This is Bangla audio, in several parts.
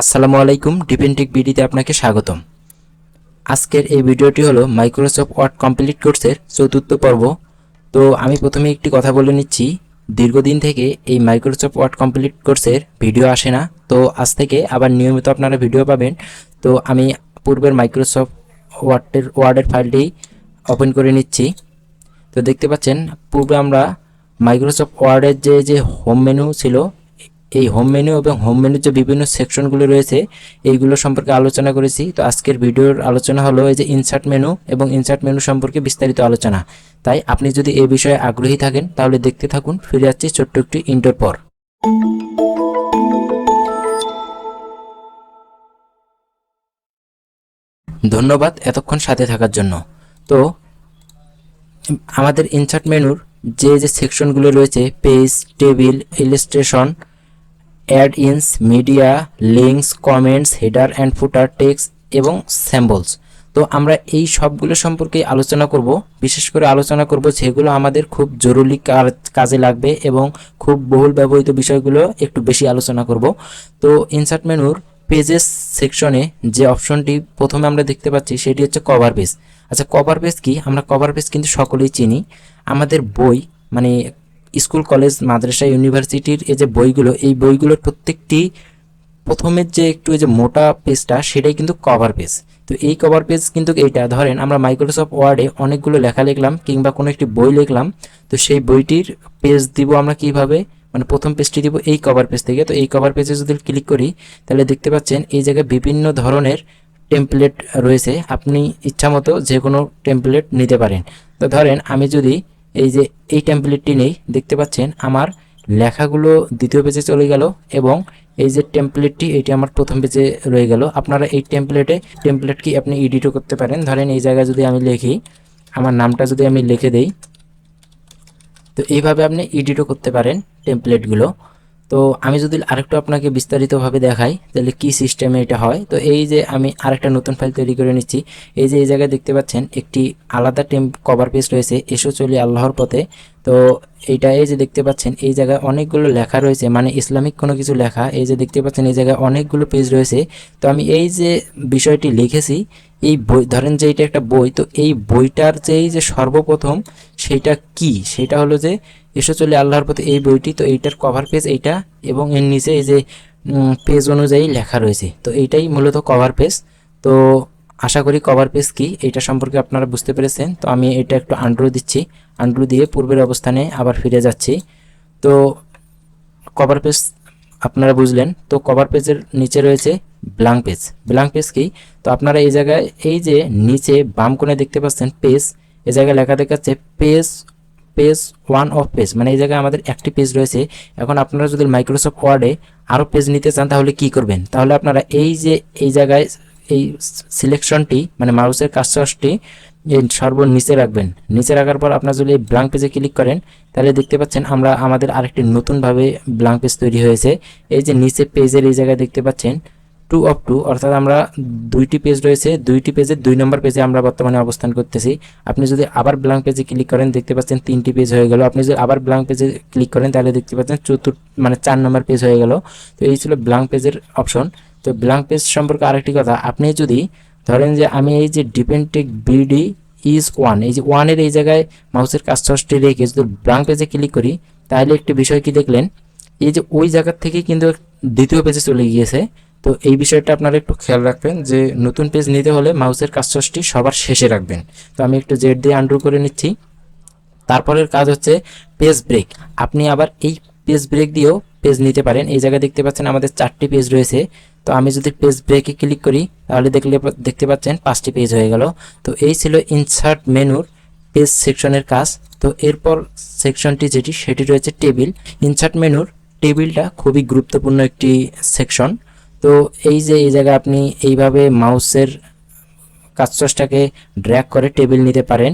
আসসালামু আলাইকুম ডিপেন্টিক বিডিতে আপনাকে স্বাগতম। আজকের এই ভিডিওটি হলো মাইক্রোসফট ওয়ার্ড কমপ্লিট কোর্সের চতুর্থ পর্ব। তো আমি প্রথমে একটি কথা বলে নিচ্ছি, দীর্ঘদিন থেকে এই মাইক্রোসফট ওয়ার্ড কমপ্লিট কোর্সের ভিডিও আসে না। তো আজ থেকে আবার নিয়মিত আপনারা ভিডিও পাবেন। তো আমি পূর্বের মাইক্রোসফট ওয়ার্ডের ওয়ার্ডের ফাইলটি ওপেন করে নিচ্ছি। তো দেখতে পাচ্ছেন, পূর্বে আমরা মাইক্রোসফট ওয়ার্ডের যে যে হোম মেনু ছিল এই হোম মেনু এবং হোম মেনুর যে বিভিন্ন সেকশনগুলো রয়েছে, এইগুলো সম্পর্কে আলোচনা করেছি। তো আজকের ভিডিওর আলোচনা হলো এই যে ইনসার্ট মেনু এবং ইনসার্ট মেনু সম্পর্কে বিস্তারিত আলোচনা। তাই আপনি যদি এই বিষয়ে আগ্রহী থাকেন, তাহলে দেখতে থাকুন। ফিরে যাচ্ছি ছোট্ট একটি ইন্টোর পর। ধন্যবাদ এতক্ষণ সাথে থাকার জন্য। তো, আমাদের ইনসার্ট মেনুর যে যে সেকশনগুলো রয়েছে page table illustration add ins media links comments header and footer text এবং স্যাম্বলস তো আমরা এই সবগুলো সম্পর্কে আলোচনা করব। বিশেষ করে আলোচনা করব যেগুলো আমাদের খুব জরুরি কাজে লাগবে এবং খুব বহুল ব্যবহৃত বিষয়গুলো একটু বেশি আলোচনা করব। তো ইনসার্ট মেনুর পেজেস সেকশনে যে অপশনটি প্রথমে আমরা দেখতে পাচ্ছি সেটি হচ্ছে কভার পেজ আচ্ছা কভার পেজ কি? আমরা কভার পেজ কিন্তু সকলেই চিনি। আমাদের বই মানে স্কুল, কলেজ, মাদ্রাসা, ইউনিভার্সিটির এই যে বইগুলো, এই বইগুলোর প্রত্যেকটি প্রথমের যে একটু এই যে মোটা পেজটা, সেটাই কিন্তু কভার পেজ তো এই কভার পেজ কিন্তু এইটা, ধরেন আমরা মাইক্রোসফট ওয়ার্ডে অনেকগুলো লেখা লিখলাম কিংবা কোনো একটি বই লিখলাম, তো সেই বইটির পেজ দিব আমরা কীভাবে? মানে প্রথম পেজটি দিব এই কভার পেজ থেকে। তো এই কভার পেজে যদি ক্লিক করি, তাহলে দেখতে পাচ্ছেন এই জায়গায় বিভিন্ন ধরনের টেমপ্লেট রয়েছে। আপনি ইচ্ছামতো যে কোনো টেমপ্লেট নিতে পারেন। তো ধরেন আমি যদি এই যে এই টেমপ্লেটটি নেই, দেখতে পাচ্ছেন আমার লেখাগুলো দ্বিতীয় পেজে চলে গেল এবং এই যে টেমপ্লেটটি এটি আমার প্রথম পেজে রয়ে গেল। আপনারা এই টেমপ্লেটে টেমপ্লেটকে আপনি এডিটও করতে পারেন। ধরেন এই জায়গায় যদি আমি লিখি, আমার নামটা যদি আমি লিখে দেই, তো এইভাবে আপনি এডিটও করতে পারেন টেমপ্লেটগুলো তো আমি যদি আরেকটু আপনাকে বিস্তারিতভাবে দেখাই, তাহলে কি সিস্টেমে এটা হয়? তো এই যে আমি আরেকটা নতুন ফাইল তৈরি করে নিচ্ছি, এই যে এই জায়গায় দেখতে পাচ্ছেন, একটি আলাদা টেম কভার পেজ রয়েছে, এসো চলি আল্লাহর পথে। তো এইটা এই যে দেখতে পাচ্ছেন, এই জায়গায় অনেকগুলো লেখা রয়েছে মানে ইসলামিক কোনো কিছু লেখা, এই যে দেখতে পাচ্ছেন, এই জায়গায় অনেকগুলো পেজ রয়েছে। তো আমি এই যে বিষয়টি লিখেছি, এই বই, ধরেন যে এটা একটা বই, তো এই বইটার যেই যে সর্বপ্রথম, সেটা কি? সেটা হলো যে এসো চলে আল্লাহর পথে এই বইটি, তো এইটার কভার পেজ এইটা এবং এর নিচে এই যে পেজ অনুযায়ী লেখা রয়েছে। তো এইটাই মূলত কভার পেজ তো আশা করি কভার পেজ কি? এটা সম্পর্কে আপনারা বুঝতে পেরেছেন। তো আমি এটা একটু আন্ড্রু দিচ্ছি। আন্ড্রু দিয়ে পূর্বের অবস্থানে আবার ফিরে যাচ্ছি। তো কভার পেজ আপনারা বুঝলেন। তো কভার পেজের নিচে রয়েছে ব্ল্যাঙ্ক পেজ ব্ল্যাঙ্ক পেজ কি? তো আপনারা এই জায়গায়, এই যে নিচে বাম কোণে দেখতে পাচ্ছেন পেজ এ জায়গায় লেখা দেখাচ্ছে page page one of page মানে এই জায়গায় আমাদের একটি পেজ রয়েছে। এখন আপনারা যদি মাইক্রোসফট ওয়ার্ডে আরও পেজ নিতে চান, তাহলে কি করবেন? তাহলে আপনারা এই যে, এই জায়গায় এই সিলেকশনটি মানে মাউসের কাজটি নিচে রাখবেন। নিচে রাখার পর আপনার যদি ব্ল্যাঙ্ক পেজে ক্লিক করেন, তাহলে দেখতে পাচ্ছেন আমরা আমাদের আরেকটি নতুনভাবে ব্ল্যাঙ্ক পেজ তৈরি হয়েছে। এই যে নিচে পেজের এই জায়গায় দেখতে পাচ্ছেন টু অফ টু অর্থাৎ আমরা দুইটি পেজ রয়েছে, দুইটি পেজের দুই নম্বর পেজে আমরা বর্তমানে অবস্থান করতেছি। আপনি যদি আবার ব্ল্যাঙ্ক পেজে ক্লিক করেন, দেখতে পাচ্ছেন তিনটি পেজ হয়ে গেল। আপনি যদি আবার ব্ল্যাঙ্ক পেজে ক্লিক করেন, তাহলে দেখতে পাচ্ছেন চতুর্থ মানে চার নম্বর পেজ হয়ে গেল। তো এই ছিল ব্ল্যাঙ্ক পেজের অপশন তো ব্ল্যাঙ্ক পেজ সম্পর্কে আরেকটি কথা, আপনি যদি ধরেন যে আমি এই যে ডিপেন্টেক বিডি ইজ ওয়ান এই যে ওয়ানের এই জায়গায় মাউসের কাজটি রেখে যদি ব্ল্যাঙ্ক পেজে ক্লিক করি, তাহলে একটি বিষয় কি দেখলেন? এই যে ওই জায়গার থেকে কিন্তু দ্বিতীয় পেজে চলে গিয়েছে। তো এই বিষয়টা আপনারা একটু খেয়াল রাখবেন যে নতুন পেজ নিতে হলে মাউসের কাজটি সবার শেষে রাখবেন। তো আমি একটু জেড দিয়ে আন্ড্রু করে নিচ্ছি। তারপরের কাজ হচ্ছে পেজ ব্রেক আপনি আবার এই পেজ ব্রেক দিয়েও পেজ নিতে পারেন। এই জায়গায় দেখতে পাচ্ছেন আমাদের চারটি পেজ রয়েছে। তো আমি যদি পেজ ব্রেকে ক্লিক করি, তাহলে দেখলে দেখতে পাচ্ছেন পাঁচটি পেজ হয়ে গেল। তো এই ছিল ইনসার্ট মেনুর পেজ সেকশনের কাজ। তো এরপর সেকশনটি যেটি, সেটি রয়েছে টেবিল ইনসার্ট মেনুর টেবিলটা খুবই গুরুত্বপূর্ণ একটি সেকশন তো এই যে, এই জায়গায় আপনি এইভাবে মাউসের কাজটাকে ড্র্যাগ করে টেবিল নিতে পারেন।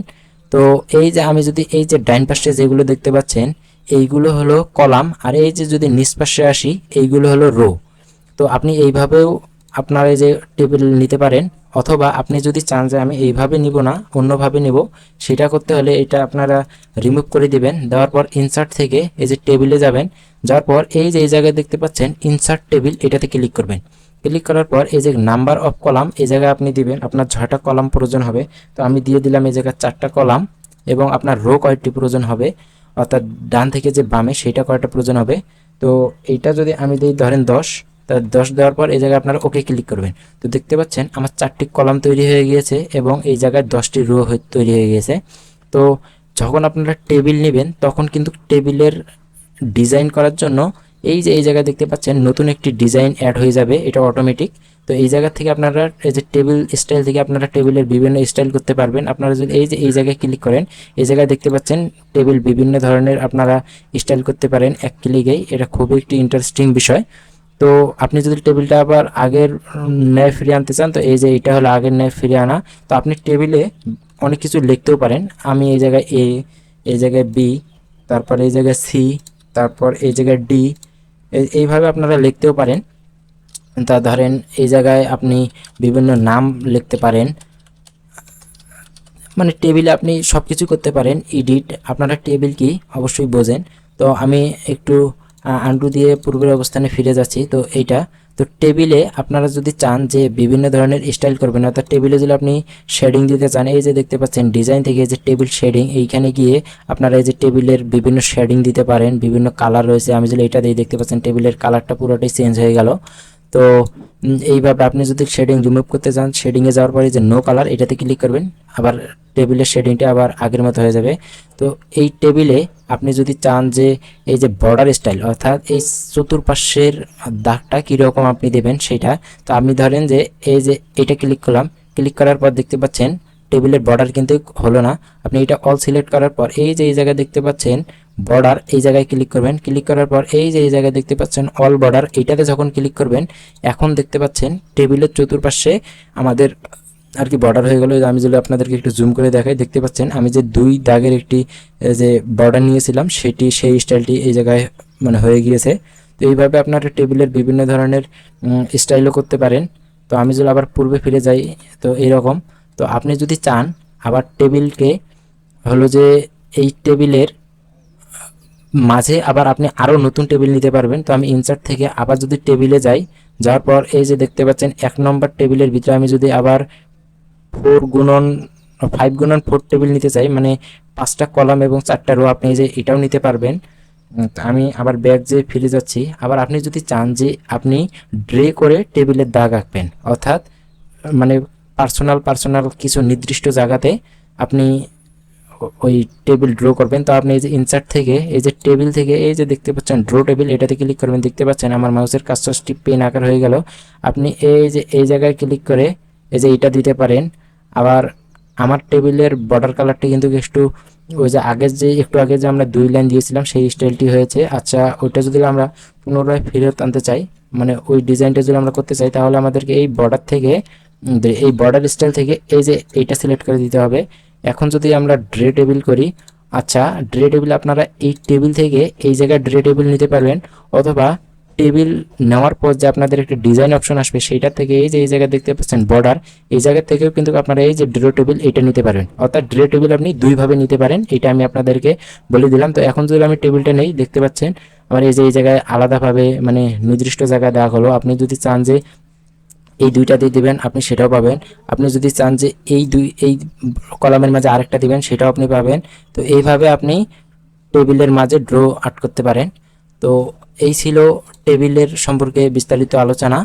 তো এই যে, আমি যদি এই যে ডাইন পাশে যেগুলো দেখতে পাচ্ছেন, এইগুলো হলো কলাম। আর এই যে যদি নিচ পাশে আসি, এইগুলো হলো রো তো আপনি এইভাবেও আপনার এই যে টেবিল নিতে পারেন, অথবা আপনি যদি চান যে আমি এইভাবে নিব না, অন্যভাবে নিব, সেটা করতে হলে এটা আপনারা রিমুভ করে দিবেন। দেওয়ার পর ইনসার্ট থেকে এই যে টেবিলে যাবেন, যাওয়ার পর এই যে, এই জায়গায় দেখতে পাচ্ছেন ইনসার্ট টেবিল এটাতে ক্লিক করবেন। ক্লিক করার পর এই যে নাম্বার অফ কলাম এই জায়গায় আপনি দিবেন, আপনার ছয়টা কলাম প্রয়োজন হবে। তো আমি দিয়ে দিলাম এই জায়গায় চারটা কলাম এবং আপনার রো কয়টি প্রয়োজন হবে, অর্থাৎ ডান থেকে যে বামে সেটা কয়টা প্রয়োজন হবে। তো এইটা যদি আমি দিই, ধরেন দশ তা দশ দেওয়ার পর এই জায়গায় আপনারা ওকে ক্লিক করবেন। তো দেখতে পাচ্ছেন আমার চারটি কলাম তৈরি হয়ে গিয়েছে এবং এই জায়গায় দশটি রো তৈরি হয়ে গিয়েছে। তো যখন আপনারা টেবিল নেবেন, তখন কিন্তু টেবিলের ডিজাইন করার জন্য এই যে, এই জায়গায় দেখতে পাচ্ছেন নতুন একটি ডিজাইন অ্যাড হয়ে যাবে, এটা অটোমেটিক তো এই জায়গা থেকে আপনারা এই যে টেবিল স্টাইল থেকে আপনারা টেবিলের বিভিন্ন স্টাইল করতে পারবেন। আপনারা যদি এই যে, এই জায়গায় ক্লিক করেন, এই জায়গায় দেখতে পাচ্ছেন টেবিল বিভিন্ন ধরনের আপনারা স্টাইল করতে পারেন এক ক্লিকেই এটা খুবই একটি ইন্টারেস্টিং বিষয়। তো আপনি যদি টেবিলটা আবার আগের ন্যায় ফিরিয়ে আনতে চান, তো এই যে এটা হলো আগের ন্যায় ফিরিয়ে আনা, তো আপনি টেবিলে অনেক কিছু লিখতেও পারেন। আমি এই জায়গায় এ এই জায়গায় বি তারপর এই জায়গায় সি তারপর এই জায়গায় ডি এইভাবে আপনারা লিখতেও পারেন। তা ধরেন এই জায়গায় আপনি বিভিন্ন নাম লিখতে পারেন। মানে টেবিলে আপনি সব কিছু করতে পারেন, এডিট, আপনারা টেবিল কি অবশ্যই বোঝেন। তো আমি একটু আন্ডু দিয়ে পূর্বের অবস্থানে ফিরে যাচ্ছি। তো এইটা, তো টেবিলে আপনারা যদি চান যে বিভিন্ন ধরনের স্টাইল করবেন, অর্থাৎ টেবিলে যদি আপনি শেডিং দিতে চান, এই যে দেখতে পাচ্ছেন ডিজাইন থেকে যে টেবিল শেডিং, এইখানে গিয়ে আপনারা এই যে টেবিলের বিভিন্ন শেডিং দিতে পারেন, বিভিন্ন কালার রয়েছে। আমি যদি এটা দিয়ে দেখতে পাচ্ছেন, টেবিলের কালারটা পুরোটাই চেঞ্জ হয়ে গেল। তো এইভাবে আপনি যদি শেডিং রিমুভ করতে চান শেডিংয়ে যাওয়ার পরে যে নো কালার এটাতে ক্লিক করবেন। আবার টেবিলের শেডিংটা আবার আগের মতো হয়ে যাবে। তো এই টেবিলে আপনি যদি চান যে, এই যে বর্ডার স্টাইল অর্থাৎ এই চতুর্পাশের দাগটা কীরকম আপনি দেবেন সেটা, তো আপনি ধরেন যে, এই যে এটা ক্লিক করলাম ক্লিক করার পর দেখতে পাচ্ছেন টেবিলের বর্ডার কিন্তু হলো না। আপনি এটা অল সিলেক্ট করার পর, এই যে, এই জায়গায় দেখতে পাচ্ছেন বর্ডার এই জায়গায় ক্লিক করবেন। ক্লিক করার পর এই যে এই জায়গায় দেখতে পাচ্ছেন অল বর্ডার এইটাতে যখন ক্লিক করবেন, এখন দেখতে পাচ্ছেন টেবিলের চতুর্পাশে আমাদের আর কি বর্ডার হয়ে গেল। আমি যদি আপনাদেরকে একটু জুম করে দেখাই, দেখতে পাচ্ছেন আমি যে দুই দাগের একটি যে বর্ডার নিয়েছিলাম, সেটি, সেই স্টাইলটি এই জায়গায় মানে হয়ে গিয়েছে। তো এইভাবে আপনার টেবিলের বিভিন্ন ধরনের স্টাইলও করতে পারেন। তো আমি যদি আবার পূর্বে ফিরে যাই, তো এইরকম। তো আপনি যদি চান, আবার টেবিলকে হলো যে এই টেবিলের মাঝে আবার আপনি আরও নতুন টেবিল নিতে পারবেন। তো আমি ইনসার্ট থেকে আবার যদি টেবিলে যাই, যাওয়ার পর এই যে দেখতে পাচ্ছেন, এক নম্বর টেবিলের ভিতরে আমি যদি আবার ফোর গুণন ফাইভ গুণন ফোর টেবিল নিতে চাই মানে পাঁচটা কলাম এবং চারটা রো আপনি যে এটাও নিতে পারবেন। আমি আবার ব্যাগ যে ফিরে যাচ্ছি, আবার আপনি যদি চান যে আপনি ড্রে করে টেবিলের দাগ আঁকবেন, অর্থাৎ মানে পার্সোনাল পার্সোনাল কিছু নির্দিষ্ট জায়গাতে আপনি ওই টেবিল ড্র করবেন। তো আপনি এই যে ইনসার্ট থেকে, এই যে টেবিল থেকে এই যে দেখতে পাচ্ছেন ড্র টেবিল এটাতে ক্লিক করবেন। দেখতে পাচ্ছেন আমার মাউসের কাজটি পেন আকার হয়ে গেল। আপনি এই যে, এই জায়গায় ক্লিক করে এই যে এটা দিতে পারেন। আবার আমার টেবিলের বর্ডার কালারটি কিন্তু একটু ওই যে আগের যে, একটু আগে যে আমরা দুই লাইন দিয়েছিলাম, সেই স্টাইলটি হয়েছে। আচ্ছা ওইটা যদি আমরা পুনরায় ফেরত আনতে চাই মানে ওই ডিজাইনটা যদি আমরা করতে চাই, তাহলে আমাদেরকে এই বর্ডার থেকে, এই বর্ডার স্টাইল থেকে এই যে এইটা সিলেক্ট করে দিতে হবে। এখন যদি আমরা ড্রে টেবিল করি আচ্ছা ড্রে টেবিল আপনারা এই টেবিল থেকে এই জায়গায় ড্রে টেবিল নিতে পারবেন, অথবা টেবিল নেওয়ার পর যে আপনাদের একটা ডিজাইন অপশন আসবে সেইটা থেকে এই যে এই জায়গায় দেখতে পাচ্ছেন বর্ডার, এই জায়গা থেকেও কিন্তু আপনারা এই যে ড্রে টেবিল এটা নিতে পারবেন। অর্থাৎ ড্রে টেবিল আপনি দুইভাবে নিতে পারেন, এটা আমি আপনাদেরকে বলে দিলাম। তো এখন যদি আমি টেবিলটা নেই, দেখতে পাচ্ছেন, আমার এই যে এই জায়গায় আলাদাভাবে মানে নির্দিষ্ট জায়গায় দেওয়া হলো। আপনি যদি চান যে এই দুইটা দিয়ে দিবেন, আপনি সেটাও পাবেন। আপনি যদি চান যে এই দুই, এই কলামের মাঝে আরেকটা দিবেন, সেটাও আপনি পাবেন। তো এইভাবে আপনি টেবিলের মাঝে ড্র আর্ট করতে পারেন। তো এই ছিল টেবিলের সম্পর্কে বিস্তারিত আলোচনা।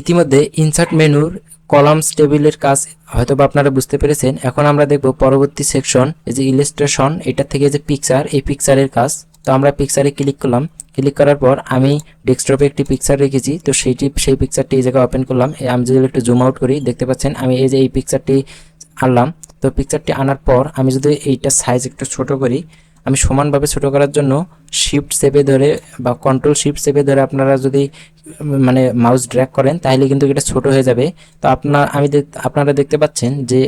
ইতিমধ্যে ইনসার্ট মেনুর কলামস টেবিলের কাজ হয়তো বা আপনারা বুঝতে পেরেছেন। এখন আমরা দেখব পরবর্তী সেকশন, এই যে ইলাস্ট্রেশন এটা থেকে যে পিকচার এই পিকচারের কাজ। তো আমরা পিকচারে ক্লিক করলাম। ক্লিক করার পর আমি ডেস্কটপে একটি পিকচার রেখেছি। তো সেইটি, সেই পিকচারটি এই জায়গায় ওপেন করলাম। আমি যদি একটু জুম আউট করি, দেখতে পাচ্ছেন আমি এই যে এই পিকচারটি আনলাম। তো পিকচারটি আনার পর আমি যদি এইটা সাইজ একটু ছোট করি, আমি সমানভাবে ছোট করার জন্য শিফট সেপে ধরে বা কন্ট্রোল শিফট সেপে ধরে আপনারা যদি মানে মাউস ড্র্যাগ করেন, তাহলে কিন্তু এটা ছোট হয়ে যাবে। তো আপনার, আমি আপনারা দেখতে পাচ্ছেন যে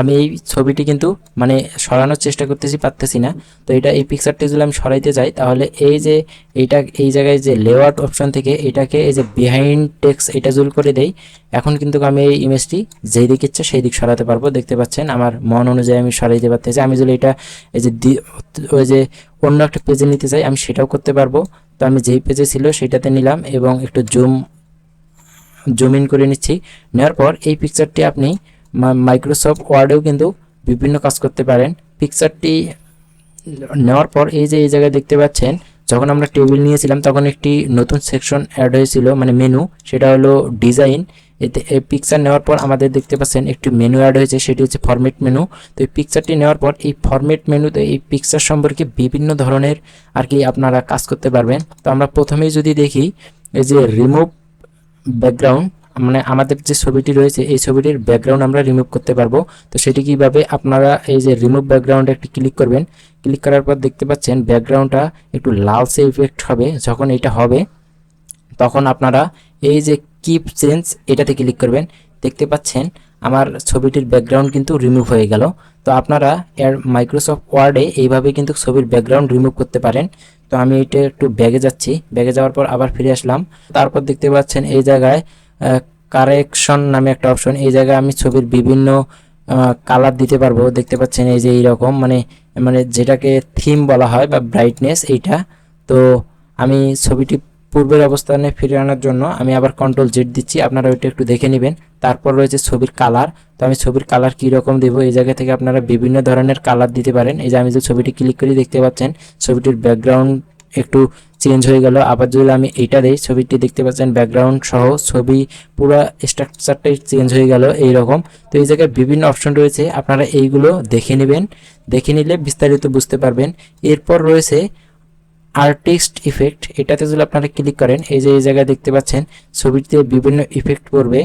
আমি এই ছবিটি কিন্তু মানে সরানোর চেষ্টা করতেছি, পারতেছি না। তো এটা এই পিকচারটি যদি আমি সরাইতে যাই, তাহলে এই যে এইটা, এই জায়গায় যে লেআউট অপশন থেকে এটাকে এই যে বিহাইন্ড টেক্স এটা জুল করে দেই, এখন কিন্তু আমি এই ইমেজটি যেই দিক ইচ্ছে সেই দিক সরাতে পারব। দেখতে পাচ্ছেন, আমার মন অনুযায়ী আমি সরাইতে পারতেছি। আমি যদি এটা এই যে ওই যে অন্য একটা পেজে নিতে চাই, আমি সেটাও করতে পারব। তো আমি যেই পেজে ছিল সেটাতে নিলাম এবং একটু জুম জুম ইন করে নিচ্ছি। নেওয়ার পর এই পিকচারটি আপনি মাইক্রোসফট ওয়ার্ডেও কিন্তু বিভিন্ন কাজ করতে পারেন। পিকচারটি নেওয়ার পর এই যে, এই জায়গায় দেখতে পাচ্ছেন, যখন আমরা টেবিল নিয়েছিলাম, তখন একটি নতুন সেকশন অ্যাড হয়েছিল মানে মেনু সেটা হলো ডিজাইন এতে, এই পিকচার নেওয়ার পর আমাদের দেখতে পাচ্ছেন একটি মেনু অ্যাড হয়েছে, সেটি হচ্ছে ফরম্যাট মেনু তো এই পিকচারটি নেওয়ার পর এই ফরম্যাট মেনুতে এই পিকচার সম্পর্কে বিভিন্ন ধরনের আর কি আপনারা কাজ করতে পারবেন। তো আমরা প্রথমেই যদি দেখি, এই যে রিমুভ ব্যাকগ্রাউন্ড মানে আমাদের যে ছবিটি রয়েছে, এই ছবিটির ব্যাকগ্রাউন্ড আমরা রিমুভ করতে পারব। তো সেটি কীভাবে আপনারা এই যে রিমুভ ব্যাকগ্রাউন্ডে একটি ক্লিক করবেন ক্লিক করার পর দেখতে পাচ্ছেন ব্যাকগ্রাউন্ডটা একটু লালসে ইফেক্ট হবে। যখন এটা হবে, তখন আপনারা এই যে কিপ চেঞ্জ এটাতে ক্লিক করবেন। দেখতে পাচ্ছেন আমার ছবিটির ব্যাকগ্রাউন্ড কিন্তু রিমুভ হয়ে গেল। তো আপনারা এর মাইক্রোসফট ওয়ার্ডে এইভাবে কিন্তু ছবির ব্যাকগ্রাউন্ড রিমুভ করতে পারেন। তো আমি এটা একটু ব্যাগে যাচ্ছি। ব্যাগে যাওয়ার পর আবার ফিরে আসলাম। তারপর দেখতে পাচ্ছেন এই জায়গায় কারেকশন নামে একটা অপশন এই জায়গায় আমি ছবির বিভিন্ন কালার দিতে পারব। দেখতে পাচ্ছেন এই যে এইরকম মানে মানে যেটাকে থিম বলা হয় বা ব্রাইটনেস এইটা। তো আমি ছবিটি পূর্বের অবস্থানে ফিরে আনার জন্য আমি আবার কন্ট্রোল জেড দিচ্ছি। আপনারা ওইটা একটু দেখে নেবেন। তারপর রয়েছে ছবির কালার তো আমি ছবির কালার কী রকম দেবো? এই জায়গা থেকে আপনারা বিভিন্ন ধরনের কালার দিতে পারেন। এই যে আমি যে ছবিটি ক্লিক করি, দেখতে পাচ্ছেন, ছবিটির ব্যাকগ্রাউন্ড একটু চেঞ্জ হয়ে গেল। আবার যদি আমি এইটা দিই, ছবিটি দেখতে পাচ্ছেন ব্যাকগ্রাউন্ড সহ ছবি, পুরো স্ট্রাকচারটাই চেঞ্জ হয়ে গেল এই রকম তো এই জায়গায় বিভিন্ন অপশন রয়েছে, আপনারা এইগুলো দেখে নেবেন। দেখে নিলে বিস্তারিত বুঝতে পারবেন। এরপর রয়েছে আর্টিস্ট ইফেক্ট এটাতে যদি আপনারা ক্লিক করেন, এই যে এই জায়গায় দেখতে পাচ্ছেন, ছবিটিতে বিভিন্ন ইফেক্ট পড়বে।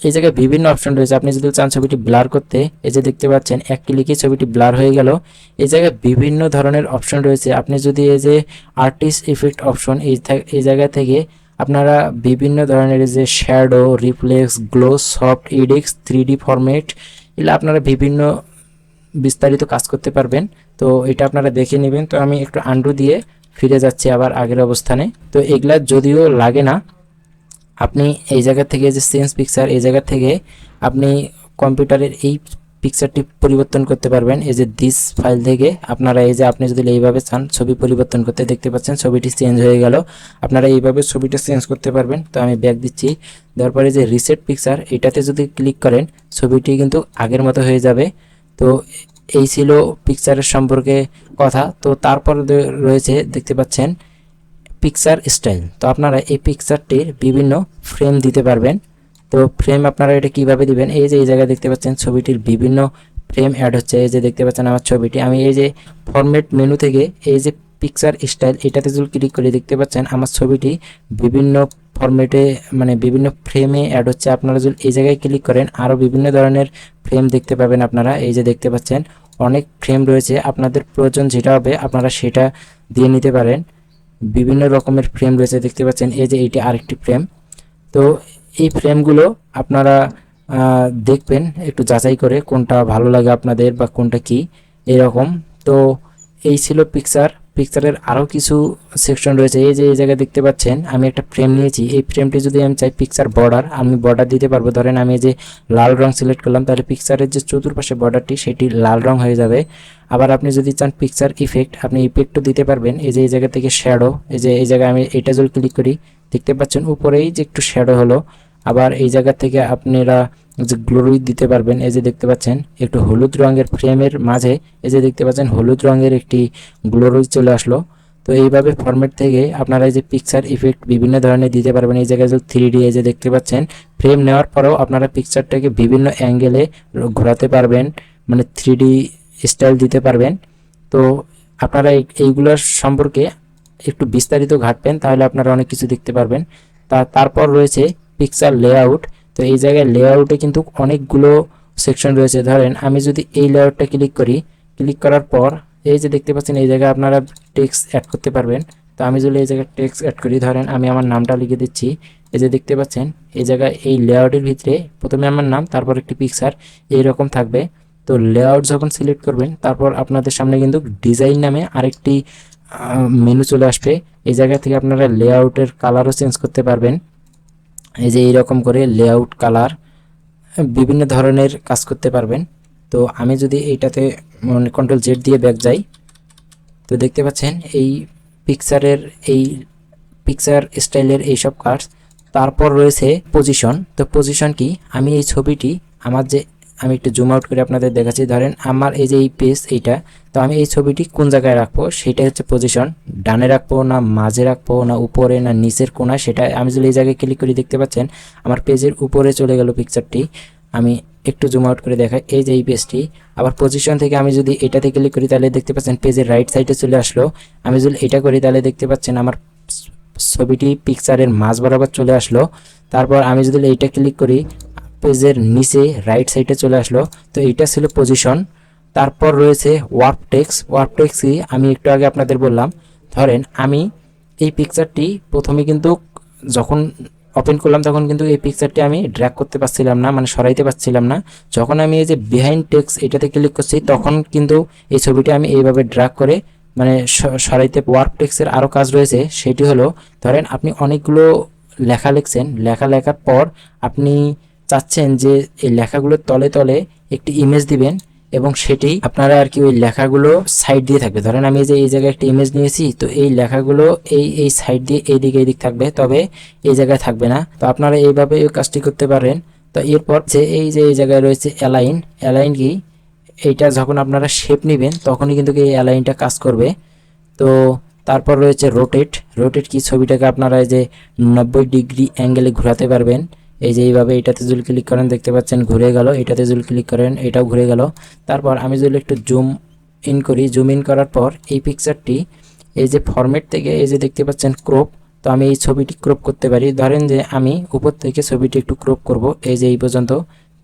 এই জায়গায় বিভিন্ন অপশন রয়েছে। আপনি যদি চান ছবিটি ব্লার করতে, এই যে দেখতে পাচ্ছেন, এক ক্লিকে ছবিটি ব্লার হয়ে গেল। এই জায়গায় বিভিন্ন ধরনের অপশন রয়েছে। আপনি যদি এই যে আর্টিস্ট ইফেক্ট অপশন এই এই জায়গা থেকে আপনারা বিভিন্ন ধরনের যে shadow reflex glow soft edges three D format এগুলো আপনারা বিভিন্ন বিস্তারিত কাজ করতে পারবেন। তো এটা আপনারা দেখে নেবেন। তো আমি একটু আন্ডু দিয়ে ফিরে যাচ্ছি আবার আগের অবস্থানে। তো এগুলা যদিও লাগে না আপনি এই জায়গা থেকে যে সেন্স পিকচার এই জায়গা থেকে আপনি কম্পিউটারের এই পিকচারটি পরিবর্তন করতে পারবেন। এই যে দিস ফাইল থেকে আপনারা এই যে আপনি যদি এইভাবে চান, ছবি পরিবর্তন করতে দেখতে পাচ্ছেন, ছবিটি চেঞ্জ হয়ে গেল। আপনারা এইভাবে ছবিটা চেঞ্জ করতে পারবেন। তো আমি ব্যাক দিচ্ছি। দেওয়ার পরে যে রিসেট পিকচার এটাতে যদি ক্লিক করেন, ছবিটি কিন্তু আগের মতো হয়ে যাবে। তো এই ছিল পিকচারের সম্পর্কে কথা। তো তারপর রয়েছে, দেখতে পাচ্ছেন পিকচার স্টাইল তো আপনারা এই পিকচারটির বিভিন্ন ফ্রেম দিতে পারবেন। তো ফ্রেম আপনারা এটা কীভাবে দিবেন? এই যে, এই জায়গায় দেখতে পাচ্ছেন ছবিটির বিভিন্ন ফ্রেম অ্যাড হচ্ছে। এই যে, দেখতে পাচ্ছেন আমার ছবিটি। আমি এই যে ফরম্যাট মেনু থেকে এই যে পিকচার স্টাইল এটাতে যদি ক্লিক করে, দেখতে পাচ্ছেন আমার ছবিটি বিভিন্ন ফরম্যাটে মানে বিভিন্ন ফ্রেমে অ্যাড হচ্ছে। আপনারা যদি এই জায়গায় ক্লিক করেন, আরও বিভিন্ন ধরনের ফ্রেম দেখতে পাবেন আপনারা। এই যে, দেখতে পাচ্ছেন অনেক ফ্রেম রয়েছে। আপনাদের প্রয়োজন যেটা হবে, আপনারা সেটা দিয়ে নিতে পারেন। বিভিন্ন রকমের ফ্রেম রয়েছে, দেখতে পাচ্ছেন, এই যে এইটি আরেকটি ফ্রেম তো এই ফ্রেমগুলো আপনারা দেখবেন, একটু যাচাই করে কোনটা ভালো লাগে আপনাদের বা কোনটা কি, এরকম। তো এই ছিল পিকচার পিকচারের আরও কিছু সেকশন রয়েছে। এই যে, এই জায়গায় দেখতে পাচ্ছেন, আমি একটা ফ্রেম নিয়েছি। এই ফ্রেমটি যদি আমি চাই পিকচার বর্ডার আমি বর্ডার দিতে পারব। ধরেন আমি যে লাল রং সিলেক্ট করলাম, তাহলে পিকচারের যে চতুর্পাশে বর্ডারটি সেটি লাল রং হয়ে যাবে। আবার আপনি যদি চান পিকচার ইফেক্ট আপনি ইফেক্টও দিতে পারবেন। এই যে, এই জায়গা থেকে শ্যাডো এই যে, এই জায়গায় আমি এটা যদি ক্লিক করি, দেখতে পাচ্ছেন, উপরেই যে একটু শ্যাডো হলো। আবার এই জায়গা থেকে আপনারা যে গ্লোরি দিতে পারবেন, এই যে দেখতে পাচ্ছেন, একটু হলুদ রঙের ফ্রেমের মাঝে, এই যে দেখতে পাচ্ছেন, হলুদ রঙের একটি গ্লোরি চলে আসলো। তো এইভাবে ফরম্যাট থেকে আপনারা এই যে পিকচার ইফেক্ট বিভিন্ন ধরনের দিতে পারবেন। এই জায়গায় থ্রি ডি এই যে দেখতে পাচ্ছেন ফ্রেম নেওয়ার পরেও আপনারা পিকচারটাকে বিভিন্ন অ্যাঙ্গেলে ঘোরাতে পারবেন মানে থ্রি ডি স্টাইল দিতে পারবেন। তো আপনারা এইগুলোর সম্পর্কে একটু বিস্তারিত ঘাটবেন, তাহলে আপনারা অনেক কিছু দেখতে পারবেন। তা, তারপর রয়েছে পিকচার লেআউট তো এই জায়গায় লেআউটে কিন্তু অনেকগুলো সেকশন রয়েছে। ধরেন, আমি যদি এই লেআউটটা ক্লিক করি ক্লিক করার পর এই যে দেখতে পাচ্ছেন, এই জায়গায় আপনারা টেক্সট অ্যাড করতে পারবেন। তো আমি যদি এই জায়গায় টেক্সট অ্যাড করি, ধরেন আমি আমার নামটা লিখে দিচ্ছি। এই যে দেখতে পাচ্ছেন, এই জায়গায় এই লেআউটের ভিতরে প্রথমে আমার নাম, তারপর একটি পিকচার এইরকম থাকবে। তো লেআউট যখন সিলেক্ট করবেন, তারপর আপনাদের সামনে কিন্তু ডিজাইন নামে আরেকটি মেনু চলে আসবে। এই জায়গা থেকে আপনারা লেআউটের কালারও চেঞ্জ করতে পারবেন। এই যে এইরকম করে লেআউট কালার বিভিন্ন ধরনের কাজ করতে পারবেন। তো আমি যদি এইটাতে মানে কন্ট্রোল জেড দিয়ে ব্যাক যাই, তো দেখতে পাচ্ছেন এই পিকচারের এই পিকচার স্টাইলের এইসব কাজ। তারপর রয়েছে পজিশন তো পজিশন কি? আমি এই ছবিটি, আমার যে, আমি একটু জুম আউট করে আপনাদের দেখাচ্ছি। ধরেন আমার এই যে এই পেজ এইটা তো আমি এই ছবিটি কোন জায়গায় রাখব? সেটা হচ্ছে পজিশন ডানে রাখব না মাঝে রাখব না উপরে না নিচের কোণা সেটা আমি যদি এই জায়গায় ক্লিক করে, দেখতে পাচ্ছেন আমার পেজের উপরে চলে গেল পিকচারটি আমি একটু জুম আউট করে দেখাই। এই যে এই পেজটি আবার পজিশন থেকে আমি যদি এটাতে ক্লিক করি, তাহলে দেখতে পাচ্ছেন পেজের রাইট সাইডে চলে আসলো। আমি যদি এটা করি, তাহলে দেখতে পাচ্ছেন আমার ছবিটি পিকচারের মাঝ বরাবর চলে আসলো। তারপর আমি যদি এইটা ক্লিক করি, পেজের নিচে রাইট সাইডে চলে আসলো। তো এইটা ছিল পজিশন তারপর রয়েছে ওয়ার্প টেক্স ওয়ার্প টেক্স আমি একটু আগে আপনাদের বললাম, ধরেন আমি এই পিকচারটি প্রথমে কিন্তু যখন ওপেন করলাম, তখন কিন্তু এই পিকচারটি আমি ড্র্যাগ করতে পারছিলাম না মানে সরাইতে পারছিলাম না। যখন আমি এই যে বিহাইন্ড টেক্স এটাতে ক্লিক করছি, তখন কিন্তু এই ছবিটি আমি এইভাবে ড্র্যাগ করে মানে সরাইতে ওয়ার্ক টেক্সের আরও কাজ রয়েছে, সেটি হলো, ধরেন আপনি অনেকগুলো লেখা লিখছেন, লেখা লেখার পর আপনি চাচ্ছেন যে এই লেখাগুলোর তলে তলে একটি ইমেজ দিবেন এবং সেটি আপনারা আর কি ওই লেখাগুলো সাইড দিয়ে থাকবে। ধরেন আমি যে, এই জায়গায় একটা ইমেজ নিয়েছি, তো এই লেখাগুলো এই এই সাইড দিয়ে এইদিকে এইদিক থাকবে, তবে এই জায়গায় থাকবে না। তো আপনারা এইভাবে এই কাজটি করতে পারেন। তো এরপর যে এই যে, এই জায়গায় রয়েছে অ্যালাইন অ্যালাইন কি? এইটা যখন আপনারা শেপ নেবেন, তখনই কিন্তু এই অ্যালাইনটা কাজ করবে। তো তারপর রয়েছে রোটেট রোটেট কি? ছবিটাকে আপনারা এই যে নব্বই ডিগ্রি অ্যাঙ্গেলে ঘোরাতে পারবেন। এই যে এইভাবে এটাতে জুল ক্লিক করেন, দেখতে পাচ্ছেন ঘুরে গেল, এটাতে জুল ক্লিক করেন, এটাও ঘুরে গেল। তারপর আমি যদি একটু জুম ইন করি জুম ইন করার পর এই পিকচারটি এই যে ফরম্যাট থেকে এই যে দেখতে পাচ্ছেন ক্রপ তো আমি এই ছবিটি ক্রপ করতে পারি। ধরেন যে আমি উপর থেকে ছবিটি একটু ক্রপ করব, এই যে এই পর্যন্ত।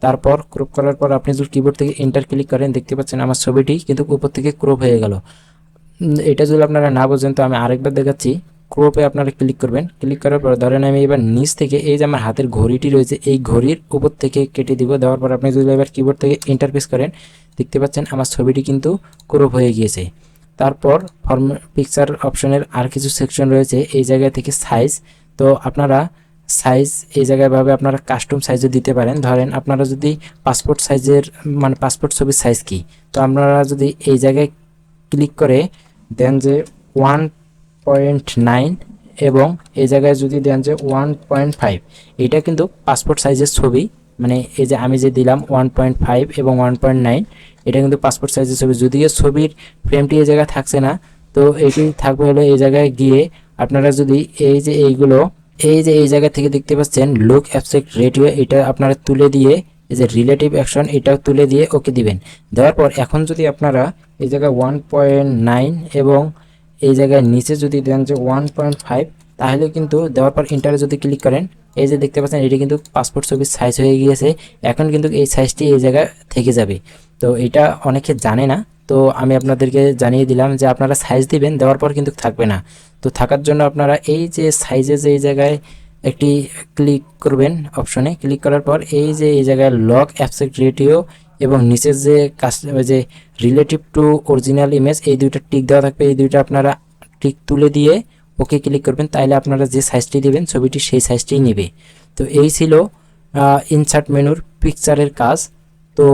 তারপর ক্রপ করার পর আপনি যদি কিবোর্ড থেকে এন্টার ক্লিক করেন, দেখতে পাচ্ছেন আমার ছবিটি কিন্তু উপর থেকে ক্রপ হয়ে গেল। এটা যদি আপনারা না বোঝেন, তো আমি আরেকবার দেখাচ্ছি। ক্রোপে আপনারা ক্লিক করবেন। ক্লিক করার পর ধরেন আমি এবার নিচ থেকে এই যে আমার হাতের ঘড়িটি রয়েছে, এই ঘড়ির উপর থেকে কেটে দিব। দেওয়ার পর আপনি যদি এবার কিবোর্ড থেকে ইন্টারফেস করেন, দেখতে পাচ্ছেন আমার ছবিটি কিন্তু ক্রোপ হয়ে গিয়েছে। তারপর ফর্ম পিকচার অপশনের আর কিছু সেকশন রয়েছে এই জায়গা থেকে সাইজ তো আপনারা সাইজ এই জায়গায় ভাবে আপনারা কাস্টম সাইজও দিতে পারেন। ধরেন আপনারা যদি পাসপোর্ট সাইজের মানে পাসপোর্ট ছবির সাইজ কি? তো আপনারা যদি এই জায়গায় ক্লিক করে দেন যে ওয়ান পয়েন্ট নাইন এবং এই জায়গায় যদি দেন যে ওয়ান পয়েন্ট ফাইভ এটা কিন্তু পাসপোর্ট সাইজের ছবি। মানে এই যে আমি যে দিলাম ওয়ান পয়েন্ট ফাইভ এবং ওয়ান পয়েন্ট নাইন এটা কিন্তু পাসপোর্ট সাইজের ছবি। যদিও ছবির ফ্রেমটি এই জায়গায় থাকছে না, তো এটি থাকবে হলো এই জায়গায় গিয়ে আপনারা যদি এই যে এইগুলো, এই যে এই জায়গা থেকে দেখতে পাচ্ছেন লুক অ্যাবসেক্ট রেডিও এটা আপনারা তুলে দিয়ে, এই যে রিলেটিভ অ্যাকশন এটাও তুলে দিয়ে ওকে দিবেন। দেওয়ার পর এখন যদি আপনারা এই জায়গায় ওয়ান পয়েন্ট নাইন এবং এই জায়গায় নিচে যদি দেন যে ওয়ান পয়েন্ট ফাইভ তাহলে কিন্তু দেওয়ার পর ইন্টারে যদি ক্লিক করেন, এই যে দেখতে পাচ্ছেন, এটি কিন্তু পাসপোর্ট ছবির সাইজ হয়ে গিয়েছে। এখন কিন্তু এই সাইজটি এই জায়গায় থেকে যাবে। তো এটা অনেকে জানে না। তো আমি আপনাদেরকে জানিয়ে দিলাম যে আপনারা সাইজ দিবেন, দেওয়ার পর কিন্তু থাকবে না। তো থাকার জন্য আপনারা এই যে সাইজে যে এই জায়গায় একটি ক্লিক করবেন অপশনে ক্লিক করার পর এই যে এই জায়গায় লক অ্যাপসেক্ট রেডিও এবং নিচের যে কাস্ট যে রিলেটিভ টু অরিজিনাল ইমেজ এই দুইটা টিক দেওয়া থাকবে। এই দুইটা আপনারা টিক তুলে দিয়ে ওকে ক্লিক করবেন। তাইলে আপনারা যে সাইজটি দিবেন, ছবিটি সেই সাইজটিই নেবে। তো এই ছিল ইনসার্ট মেনুর পিকচারের কাজ। তো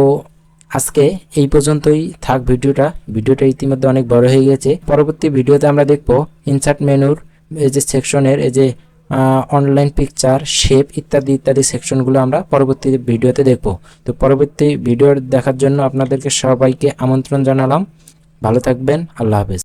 আজকে এই পর্যন্তই থাক ভিডিওটা। ভিডিওটা ইতিমধ্যে অনেক বড় হয়ে গেছে। পরবর্তী ভিডিওতে আমরা দেখব ইনসার্ট মেনুর এই যে সেকশনের এই যে অনলাইন পিকচার শেপ ইত্যাদি ইত্যাদি সেকশনগুলো আমরা পরবর্তী ভিডিওতে দেখব। তো পরবর্তী ভিডিও দেখার জন্য আপনাদেরকে সবাইকে আমন্ত্রণ জানালাম। ভালো থাকবেন, আল্লাহ হাফেজ।